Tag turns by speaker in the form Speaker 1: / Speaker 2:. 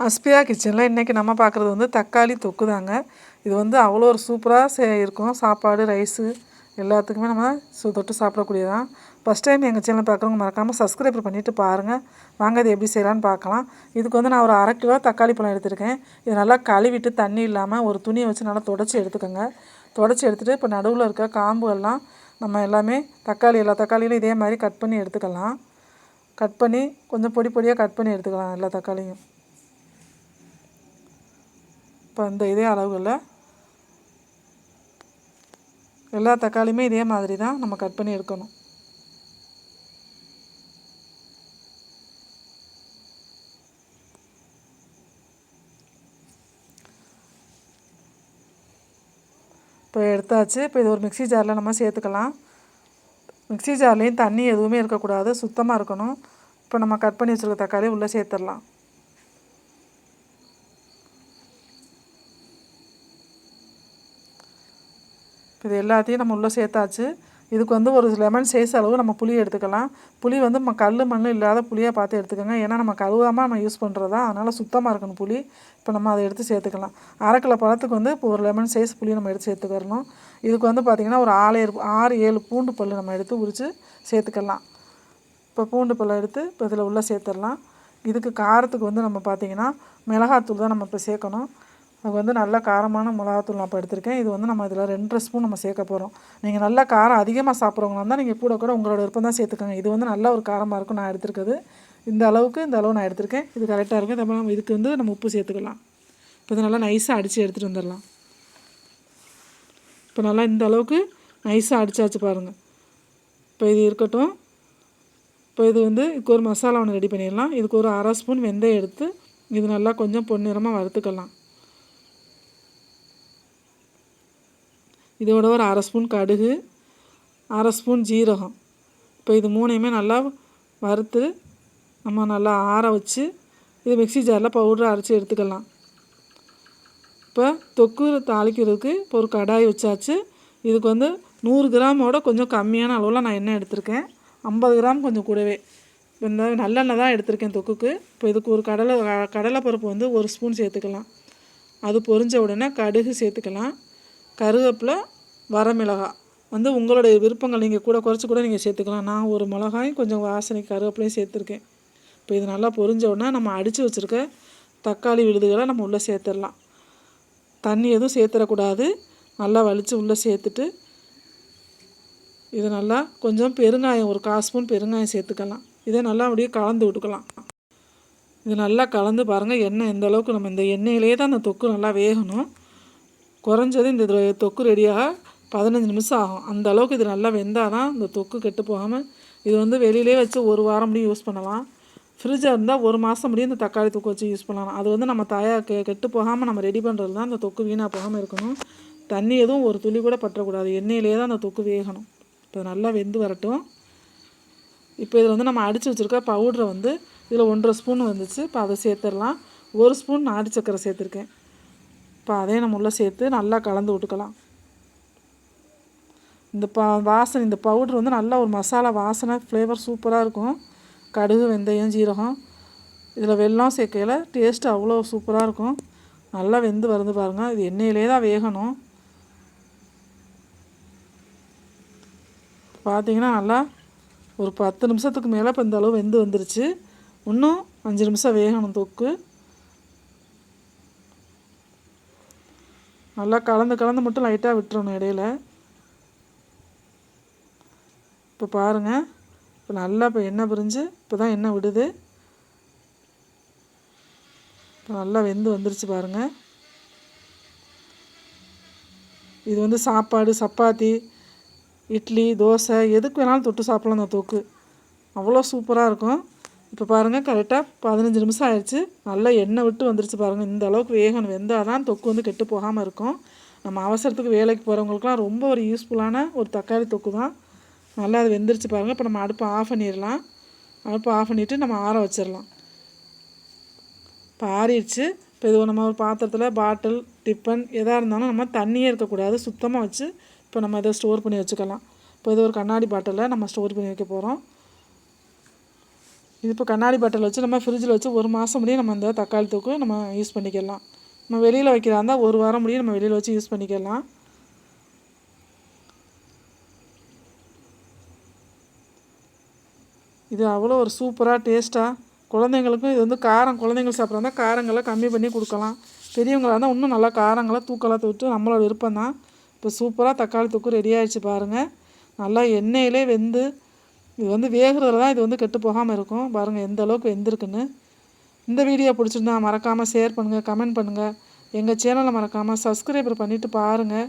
Speaker 1: அஸ்பியா கிச்சனில் இன்றைக்கி நம்ம பார்க்குறது வந்து தக்காளி தொக்கு தாங்க இது வந்து அவ்வளோ ஒரு சூப்பராக சே இருக்கும். சாப்பாடு ரைஸு எல்லாத்துக்குமே நம்ம சு தொட்டு சாப்பிடக்கூடியதான் ஃபஸ்ட் டைம் எங்கள் சேனல் பார்க்குறவங்க மறக்காமல் சப்ஸ்கிரைப் பண்ணிவிட்டு பாருங்கள் வாங்க இது எப்படி செய்யலான்னு பார்க்கலாம். இதுக்கு வந்து நான் ஒரு அரை கிலோ தக்காளி பழம் எடுத்திருக்கேன். இது நல்லா கழுவிட்டு தண்ணி இல்லாமல் ஒரு துணியை வச்சு நல்லா தொடச்சி எடுத்துக்கோங்க. தொடச்சி எடுத்துகிட்டு இப்போ நடுவில் இருக்க காம்புகள்லாம் நம்ம எல்லாமே தக்காளி எல்லா தக்காளியிலும் இதே மாதிரி கட் பண்ணி எடுத்துக்கலாம். கட் பண்ணி கொஞ்சம் பொடி பொடியாக கட் பண்ணி எடுத்துக்கலாம் எல்லா தக்காளியும். இப்போ இந்த இதே அளவுகளில் எல்லா தக்காளியுமே இதே மாதிரி தான் நம்ம கட் பண்ணி எடுக்கணும். இப்போ எடுத்தாச்சு. இப்போ இது ஒரு மிக்சி ஜாரில் நம்ம சேர்த்துக்கலாம். மிக்சி ஜார்லேயும் தண்ணி எதுவுமே இருக்கக்கூடாது. சுத்தமாக இருக்கணும். இப்போ நம்ம கட் பண்ணி வச்சுருக்க தக்காளி உள்ளே சேர்த்துடலாம். இது எல்லாத்தையும் நம்ம உள்ளே சேர்த்தாச்சு. இதுக்கு வந்து ஒரு லெமன் சைஸ் அளவு நம்ம புளி எடுத்துக்கலாம். புளி வந்து நம்ம கல் மண் இல்லாத புளியாக பார்த்து எடுத்துக்கோங்க. ஏன்னா நம்ம கழுவாமல் நம்ம யூஸ் பண்ணுறதா அதனால் சுத்தமாக இருக்கணும் புளி. இப்போ நம்ம அதை எடுத்து சேர்த்துக்கலாம். அரை பழத்துக்கு வந்து இப்போ ஒரு லெமன் சைஸ் புளி நம்ம எடுத்து சேர்த்துக்கிறணும். இதுக்கு வந்து பார்த்திங்கன்னா ஒரு ஆறு ஆறு ஏழு பூண்டு பல் நம்ம எடுத்து உரித்து சேர்த்துக்கலாம். இப்போ பூண்டு பல் எடுத்து இப்போ இதில் உள்ளே சேர்த்துடலாம். இதுக்கு காரத்துக்கு வந்து நம்ம பார்த்திங்கன்னா மிளகாத்தூள் தான் நம்ம இப்போ சேர்க்கணும். அது வந்து நல்ல காரமான மிளகாத்தூள் நான் இப்போ எடுத்திருக்கேன். இது வந்து நம்ம இதில் ரெண்டரை ஸ்பூன் நம்ம சேர்க்க போகிறோம் நீங்கள் நல்லா காரம் அதிகமாக சாப்பிட்றவங்களா இருந்தால் நீங்கள் கூட கூட உங்களோட விருப்பம் தான் சேர்த்துக்கோங்க. இது வந்து நல்ல ஒரு காரமாக இருக்கும் நான் எடுத்துருக்குது இந்த அளவுக்கு இந்த அளவு நான் எடுத்திருக்கேன். இது கரெக்டாக இருக்கும் நம்ம நம்ம இதுக்கு வந்து நம்ம உப்பு சேர்த்துக்கலாம். இப்போ இது நல்லா நைஸாக அடித்து எடுத்துகிட்டு வந்துடலாம். இப்போ நல்லா இந்த அளவுக்கு நைஸாக அடித்தாச்சு பாருங்கள் இப்போ இது இருக்கட்டும். இப்போ இது வந்து இதுக்கு ஒரு மசாலா ஒன்று ரெடி பண்ணிடலாம். இதுக்கு ஒரு அரை ஸ்பூன் வெந்தயம் எடுத்து இது நல்லா கொஞ்சம் பொன்னிறமாக வறுத்துக்கலாம். இதோட ஒரு அரை ஸ்பூன் கடுகு அரை ஸ்பூன் ஜீரகம். இப்போ இது மூணையுமே நல்லா வறுத்து நம்ம நல்லா ஆற வச்சு இது மிக்சி ஜாரில் பவுடர் அரைச்சி எடுத்துக்கலாம். இப்போ தொக்கு தாளிக்கிறதுக்கு இப்போ ஒரு கடாய் வச்சாச்சு. இதுக்கு வந்து நூறு கிராமோட கொஞ்சம் கம்மியான அளவில் நான் எண்ணெய் எடுத்திருக்கேன். ஐம்பது கிராம் கொஞ்சம் கூடவே. இந்த நல்லெண்ணெய் தான் எடுத்திருக்கேன் தொக்குக்கு. இப்போ இதுக்கு ஒரு கடலை கடலைப்பருப்பு வந்து ஒரு ஸ்பூன் சேர்த்துக்கலாம். அது பொரிஞ்ச உடனே கடுகு சேர்த்துக்கலாம். கருவேப்பில வரமிளகாய் வந்து உங்களுடைய விருப்பங்கள் நீங்கள் கூட குறைச்சி கூட நீங்கள் சேர்த்துக்கலாம். நான் ஒரு மிளகாயும் கொஞ்சம் வாசனை கருவேப்பிலையும் சேர்த்துருக்கேன். இப்போ இது நல்லா பொரிஞ்ச உடனே நம்ம அடித்து வச்சுருக்க தக்காளி விழுதுகளை நம்ம உள்ளே சேர்த்துடலாம். தண்ணி எதுவும் சேர்த்துடக்கூடாது. நல்லா வலித்து உள்ளே சேர்த்துட்டு இது நல்லா கொஞ்சம் பெருங்காயம் ஒரு கால் ஸ்பூன் பெருங்காயம் சேர்த்துக்கலாம். இதை நல்லா அப்படியே கலந்து விட்டுக்கலாம். இது நல்லா கலந்து பாருங்கள் எண்ணெய் எந்த அளவுக்கு நம்ம இந்த எண்ணெயிலே தான் அந்த தொக்கு நல்லா வேகணும். குறைஞ்சது இந்த தொக்கு ரெடியாக பதினஞ்சு நிமிஷம் ஆகும். அந்த அளவுக்கு இது நல்லா வெந்தால் தான் இந்த தொக்கு கெட்டு போகாமல் இது வந்து வெளியிலே வச்சு ஒரு வாரம் முடியும் யூஸ் பண்ணலாம். ஃப்ரிட்ஜாக இருந்தால் ஒரு மாதம் முடியும் இந்த தக்காளி தொக்கு வச்சு யூஸ் பண்ணலாம். அது வந்து நம்ம தயா கெ கெட்டு போகாமல் நம்ம ரெடி பண்ணுறது தான் அந்த தொக்கு வீணாக போகாமல் இருக்கணும். தண்ணி எதுவும் ஒரு துளி கூட பற்றக்கூடாது. எண்ணெயிலே தான் அந்த தொக்கு வேகணும். இப்போ நல்லா வெந்து வரட்டும். இப்போ இதில் வந்து நம்ம அடித்து வச்சுருக்க பவுட்ரை வந்து இதில் ஒன்றரை ஸ்பூன் வந்துச்சு. இப்போ அதை சேர்த்துடலாம். ஒரு ஸ்பூன் நாட்டு சக்கரை சேர்த்துருக்கேன். இப்போ அதையும் நம்ம உள்ளே சேர்த்து நல்லா கலந்து விட்டுக்கலாம். இந்த ப வாசனை இந்த பவுட்ரு வந்து நல்லா ஒரு மசாலா வாசனை ஃப்ளேவர் சூப்பராக இருக்கும். கடுகு வெந்தயம் ஜீரகம். இதில் வெல்லம் சேர்க்கையில் டேஸ்ட்டு அவ்வளோ சூப்பராக இருக்கும். நல்லா வெந்து வருது பாருங்கள் இது எண்ணெயிலே தான் வேகணும். பார்த்தீங்கன்னா நல்லா ஒரு பத்து நிமிஷத்துக்கு மேலே இப்போ இந்த அளவு வெந்து வந்துருச்சு. இன்னும் அஞ்சு நிமிஷம் வேகணும் தொக்கு. நல்லா கலந்து கலந்து மட்டும் லைட்டாக விட்டுறணும் இடையில. இப்போ பாருங்கள் இப்போ நல்லா இப்போ எண்ணெய் பிரிஞ்சு இப்போ தான் எண்ணெய் விடுது. இப்போ நல்லா வெந்து வந்துருச்சு பாருங்கள் இது வந்து சாப்பாடு சப்பாத்தி இட்லி தோசை எதுக்கு வேணாலும் தொட்டு சாப்பிட்லாம் அந்த தொக்கு. அவ்வளோ சூப்பராக இருக்கும். இப்போ பாருங்கள் கரெக்டாக பதினஞ்சு நிமிஷம் ஆயிடுச்சு. நல்லா எண்ணெய் விட்டு வந்துருச்சு பாருங்கள் இந்த அளவுக்கு வேகணும் வெந்தால் தான் தொக்கு வந்து கெட்டு போகாமல் இருக்கும். நம்ம அவசரத்துக்கு வேலைக்கு போகிறவங்களுக்குலாம் ரொம்ப ஒரு யூஸ்ஃபுல்லான ஒரு தக்காளி தொக்கு தான் நல்லா அது வெந்துருச்சு பாருங்கள் இப்போ நம்ம அடுப்பை ஆஃப் பண்ணிடலாம். அடுப்பை ஆஃப் பண்ணிவிட்டு நம்ம ஆற வச்சிடலாம். இப்போ ஆறிடுச்சு இப்போ இது நம்ம ஒரு பாத்திரத்தில் பாட்டில் டிஃபன் எதாக இருந்தாலும் நம்ம தண்ணியே இருக்கக்கூடாது. சுத்தமாக வச்சு இப்போ நம்ம இதை ஸ்டோர் பண்ணி வச்சுக்கலாம். இப்போ இது ஒரு கண்ணாடி பாட்டிலில் நம்ம ஸ்டோர் பண்ணி வைக்க போகிறோம் இது இப்போ கண்ணாடி பாட்டில் வச்சு நம்ம ஃப்ரிட்ஜில் வச்சு ஒரு மாதம் முடியும் நம்ம அந்த தக்காளி தூக்கு நம்ம யூஸ் பண்ணிக்கலாம். நம்ம வெளியில் வைக்கிறதா இருந்தால் ஒரு வாரம் முடியும் நம்ம வெளியில் வச்சு யூஸ் பண்ணிக்கலாம். இது அவ்வளோ ஒரு சூப்பராக டேஸ்ட்டாக குழந்தைங்களுக்கும் இது வந்து காரம் குழந்தைங்க சாப்பிட்றதா காரங்களை கம்மி பண்ணி கொடுக்கலாம். பெரியவங்களாக இருந்தால் இன்னும் நல்லா காரங்களை தூக்கலாக தொட்டு நம்மளோட விருப்பம் தான். இப்போ சூப்பராக தக்காளி தொக்கு ரெடி ஆகிடுச்சு பாருங்கள் நல்லா எண்ணெயிலே வெந்து இது வந்து வேகிறதுல தான் இது வந்து கெட்டு போகாமல் இருக்கும். பாருங்கள் எந்த அளவுக்கு வெந்திருக்குன்னு. இந்த வீடியோ பிடிச்சிருந்தா மறக்காமல் ஷேர் பண்ணுங்கள் கமெண்ட் பண்ணுங்கள் எங்கள் சேனலை மறக்காமல் சப்ஸ்கிரைபர் பண்ணிவிட்டு பாருங்கள்